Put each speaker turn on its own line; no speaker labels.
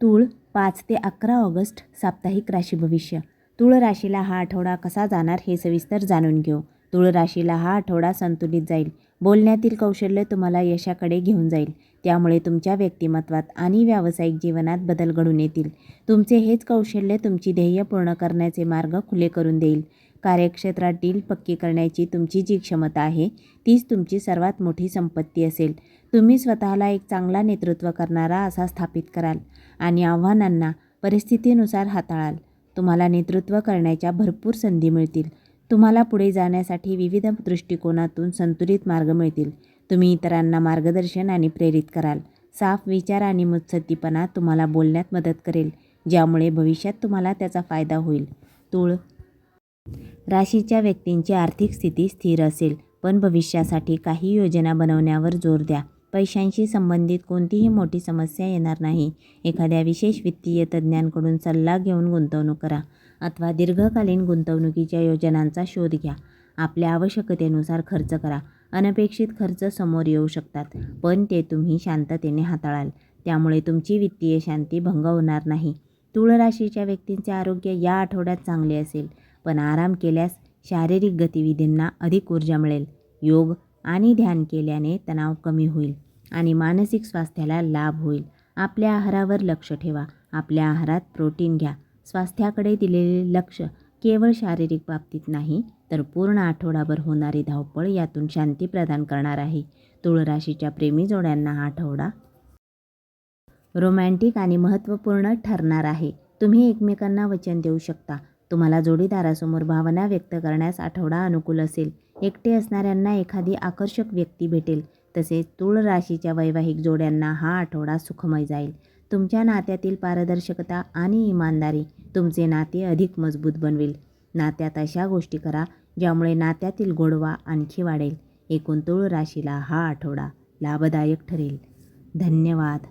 तूळ पाच ते अकरा ऑगस्ट साप्ताहिक राशी भविष्य. तूळ राशीला हा आठवडा कसा जाणार हे सविस्तर जाणून घेऊ. तूळ राशीला हा आठवडा संतुलित जाईल. बोलण्यातील कौशल्य तुम्हाला यशाकडे घेऊन जाईल. त्यामुळे तुमच्या व्यक्तिमत्वात आणि व्यावसायिक जीवनात बदल घडून येतील. तुमचे हेच कौशल्य तुमची ध्येय पूर्ण करण्याचे मार्ग खुले करून देईल. कार्यक्षेत्रात डील पक्की करण्याची तुमची जी क्षमता आहे तीच तुमची सर्वात मोठी संपत्ती असेल. तुम्ही स्वतःला एक चांगला नेतृत्व करणारा असा स्थापित कराल आणि आव्हानांना परिस्थितीनुसार हाताळाल. तुम्हाला नेतृत्व करण्याच्या भरपूर संधी मिळतील. तुम्हाला पुढे जाण्यासाठी विविध दृष्टिकोनातून संतुलित मार्ग मिळतील. तुम्ही इतरांना मार्गदर्शन आणि प्रेरित कराल. साफ विचार आणि मुत्सद्दीपणा तुम्हाला बोलण्यात मदत करेल ज्यामुळे भविष्यात तुम्हाला त्याचा फायदा होईल. तूळ राशीच्या व्यक्तींची आर्थिक स्थिती स्थिर असेल पण भविष्यासाठी काही योजना बनवण्यावर जोर द्या. पैशांशी संबंधित कोणतीही मोठी समस्या येणार नाही. एखाद्या विशेष वित्तीय तज्ज्ञांकडून सल्ला घेऊन गुंतवणूक करा अथवा दीर्घकालीन गुंतवणुकीच्या योजनांचा शोध घ्या. आपल्या आवश्यकतेनुसार खर्च करा. अनपेक्षित खर्च समोर येऊ शकतात पण ते तुम्ही शांततेने हाताळाल. त्यामुळे तुमची वित्तीय शांती भंग होणार नाही. तूळ राशीच्या व्यक्तींचे आरोग्य या आठवड्यात चांगले असेल. पण आराम केल्यास शारीरिक गतिविधींना अधिक ऊर्जा मिळेल. योग आणि ध्यान केल्याने तणाव कमी होईल आणि मानसिक स्वास्थ्याला लाभ होईल. आपल्या आहारावर लक्ष ठेवा. आपल्या आहारात प्रोटीन घ्या. स्वास्थ्याकडे दिलेले लक्ष केवळ शारीरिक बाबतीत नाही तर पूर्ण आठवडाभर होणारी धावपळ यातून शांती प्रदान करणार आहे. तुळराशीच्या प्रेमी जोड्यांना हा आठवडा रोमॅन्टिक आणि महत्त्वपूर्ण ठरणार आहे. तुम्ही एकमेकांना वचन देऊ शकता. तुम्हाला जोडीदारासमोर भावना व्यक्त करण्यास आठवडा अनुकूल असेल. एकटे असणाऱ्यांना एखादी आकर्षक व्यक्ती भेटेल. तसेच तूळ राशीच्या वैवाहिक जोड्यांना हा आठवडा सुखमय जाईल. तुमच्या नात्यातील पारदर्शकता आणि इमानदारी तुमचे नाते अधिक मजबूत बनवेल. नात्यात अशा गोष्टी करा ज्यामुळे नात्यातील गोडवा आणखी वाढेल. एकूण तूळ राशीला हा आठवडा लाभदायक ठरेल. धन्यवाद.